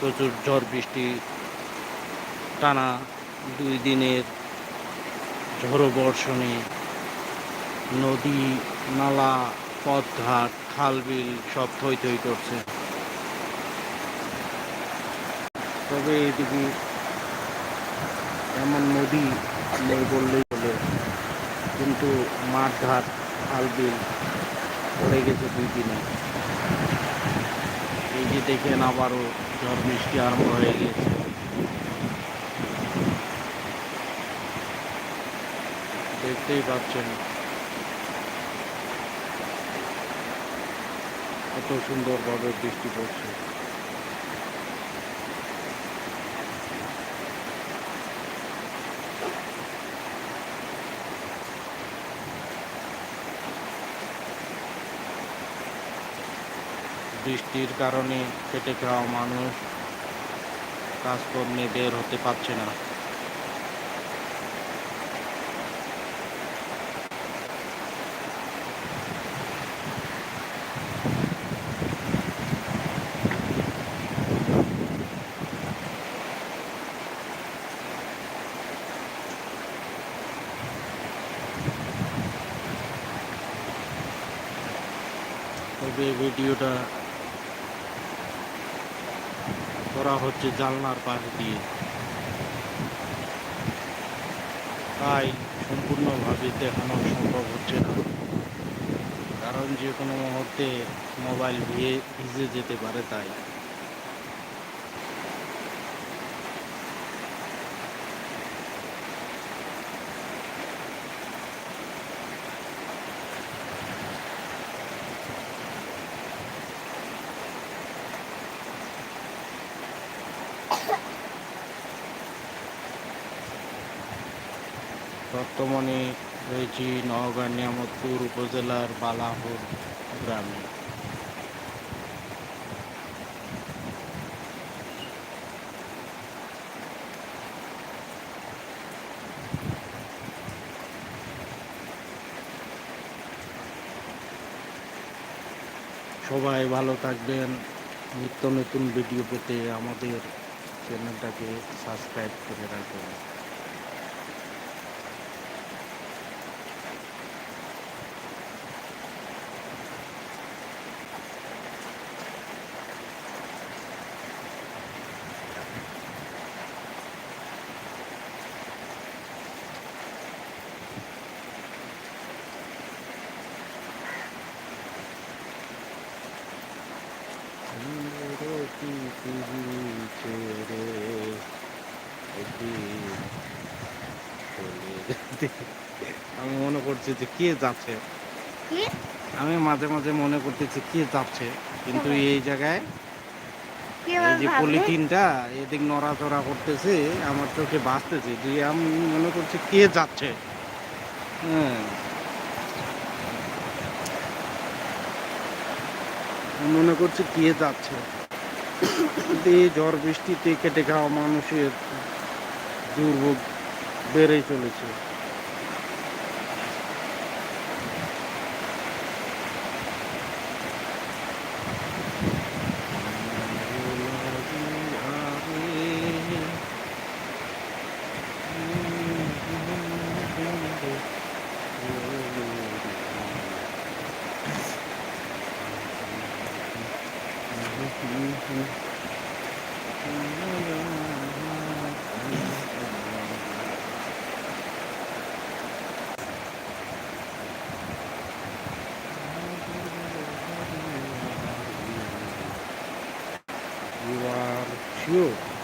প্রচুর ঝড় বৃষ্টি, টানা দুই দিনের ঝড়ো বর্ষণে নদী, নালা, পথঘাট খাল বিল সব থই থই করছে। তবে এদিকে এমন নদী নেই বললেই চলে, কিন্তু মাঠ ঘাট খাল বিল পড়ে গেছে দুই দিনে। এই যে দেখেন আবারও ঝড় বৃষ্টি আরম্ভ হয়ে গেছে দেখতেই পাচ্ছেন। কত সুন্দরভাবে বৃষ্টি পড়ছে। বৃষ্টির কারণে খেটে খাওয়া মানুষ কাজকর্মে বের হতে পারছে না। ভিডিওটা করা হচ্ছে জালনার পাশ দিয়ে। তাই সম্পূর্ণভাবে দেখানো সম্ভব হচ্ছে না। কারণ যে কোনো মুহূর্তে মোবাইল ভিজে ভিজে যেতে পারে তাই। বর্তমানে রয়েছি নওগাঁ নিয়ামতপুর উপজেলার বালাপুর গ্রামে। সবাই ভালো থাকবেন। নিত্য নতুন ভিডিও পেতে আমাদের চ্যানেলটাকে সাবস্ক্রাইব করে রাখবেন কি পৃথিবী ছেড়ে একদিন আমি মনে করছি যে কে যাচ্ছে? আমি মাঝে মাঝে মনে করতেছি কে যাচ্ছে? কিন্তু এই জায়গায় এই যে পলিথিনটা এদিক নড়াচড়া করতেছে আমার চোখে বাঁচতেছে যে আমি মনে করছি কে যাচ্ছে। হ্যাঁ। মনে করছি কে যাচ্ছে। ঝড় বৃষ্টিতে কেটে খাওয়া মানুষের দুর্ভোগ বেড়েই চলেছে। You are sure